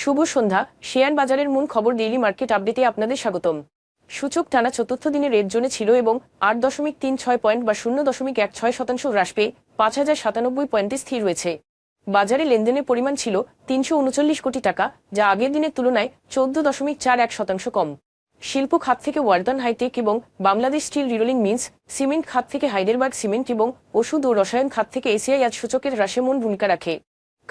শুভ সন্ধ্যা। Share বাজারের মূল খবর ডেইলি মার্কেট আপডেটে আপনাদের স্বাগতম। সূচক টানা চতুর্থ দিনে রেড জোনে ছিল এবং আট দশমিক তিন ছয় পয়েন্ট বা শূন্য দশমিক এক ছয় শতাংশ হ্রাস পেয়ে পাঁচ হাজার সাতানব্বই পয়েন্টে স্থির রয়েছে বাজারে লেনদেনের পরিমাণ ছিল তিনশো উনচল্লিশ কোটি টাকা, যা আগের দিনের তুলনায় চোদ্দ দশমিক চার এক শতাংশ কম। শিল্প খাত থেকে ওয়ার্দন হাইটেক এবং Bangladesh steel rerolling mills, cement খাত থেকে হাইডেলবার্গ সিমেন্ট এবং ওষুধ ও রসায়ন খাত থেকে এসিআই আজ সূচকের হ্রাসে মূল ভূমিকা রাখে।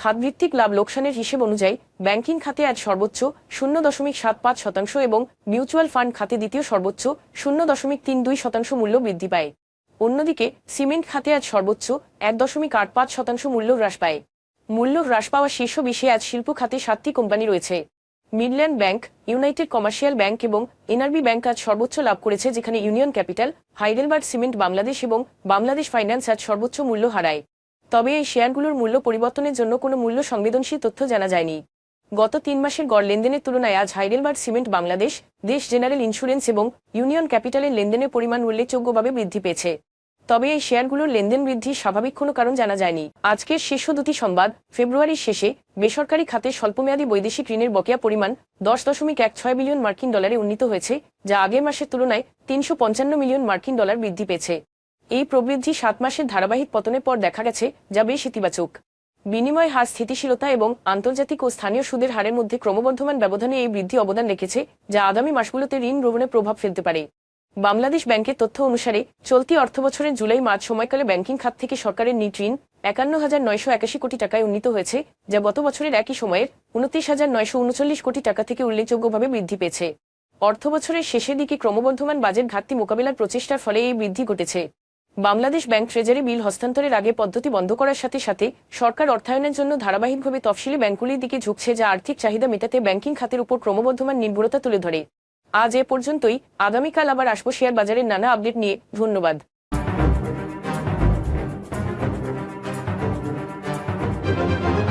খাতভিত্তিক লাভ লোকসানের হিসেব অনুযায়ী ব্যাংকিং খাতে আজ সর্বোচ্চ শূন্য দশমিক সাত পাঁচ শতাংশ এবং মিউচুয়াল ফান্ড খাতে দ্বিতীয় সর্বোচ্চ শূন্য দশমিক তিন দুই শতাংশ মূল্য বৃদ্ধি পায়। অন্যদিকে, সিমেন্ট খাতে আজ সর্বোচ্চ এক দশমিক আট পাঁচ শতাংশ মূল্য হ্রাস পায়। মূল্য হ্রাস পাওয়া শীর্ষ বিষয়ে আজ শিল্প খাতে সাতটি কোম্পানি রয়েছে। Midland Bank, United Commercial Bank এবং এনআরবি ব্যাংক আজ সর্বোচ্চ লাভ করেছে যেখানে Union Capital, Heidelberg Cement Bangladesh এবং বাংলাদেশ ফাইন্যান্স আজ সর্বোচ্চ মূল্য হারায়। তবে এই শেয়ারগুলোর মূল্য পরিবর্তনের জন্য কোনো মূল্য সংবেদনশীল তথ্য জানা যায়নি। গত তিন মাসের গড় লেনদেনের তুলনায় আজ Heidelberg Cement Bangladesh, Desh General Insurance এবং ইউনিয়ন ক্যাপিটালের লেনদেনের পরিমাণ উল্লেখযোগ্যভাবে বৃদ্ধি পেয়েছে। তবে এই শেয়ারগুলোর লেনদেন বৃদ্ধির স্বাভাবিক কোনো কারণ জানা যায়নি। আজকের শীর্ষ দুটি সংবাদ, ফেব্রুয়ারির শেষে বেসরকারি খাতে স্বল্পমেয়াদী বৈদেশিক ঋণের বকেয়া পরিমাণ দশ দশমিক এক ছয় বিলিয়ন মার্কিন ডলারে উন্নীত হয়েছে, যা আগের মাসের তুলনায় তিনশো পঞ্চান্ন মিলিয়ন মার্কিন ডলার বৃদ্ধি পেয়েছে। এই প্রবৃদ্ধি সাত মাসের ধারাবাহিক পতনের পর দেখা গেছে, যা বেশ ইতিবাচক। বিনিময় হার, স্থিতিশীলতা এবং আন্তর্জাতিক ও স্থানীয় সুদের হারের মধ্যে ক্রমবর্ধমান ব্যবধানে এই বৃদ্ধি অবদান রেখেছে, যা আগামী মাসগুলোতে ঋণ গ্রহণে প্রভাব ফেলতে পারে। বাংলাদেশ ব্যাংকের তথ্য অনুসারে, চলতি অর্থবছরের জুলাই, মার্চ সময়কালে ব্যাংকিং খাত থেকে সরকারের নিট ঋণ একান্ন হাজার নয়শো একাশি কোটি টাকায় উন্নীত হয়েছে, যা গত বছরের একই সময়ের উনত্রিশ হাজার নয়শো উনচল্লিশ কোটি টাকা থেকে উল্লেখযোগ্যভাবে বৃদ্ধি পেয়েছে। অর্থবছরের শেষের দিকে ক্রমবর্ধমান বাজেট ঘাটতি মোকাবিলার প্রচেষ্টার ফলে এই বৃদ্ধি ঘটেছে। বাংলাদেশ ব্যাংক ট্রেজারি বিল হস্তান্তরের আগে পদ্ধতি বন্ধ করার সাথে সাথে সরকার অর্থায়নের জন্য ধারাবাহিকভাবে তফসিলি ব্যাংকগুলির দিকে ঝুঁকছে যা আর্থিক চাহিদা মেটাতে ব্যাংকিং খাতের উপর ক্রমবর্ধমান নির্ভরতা তুলে ধরে। আজ এ পর্যন্তই। আগামীকাল আবার আসব শেয়ার বাজারের নানা আপডেট নিয়ে। ধন্যবাদ।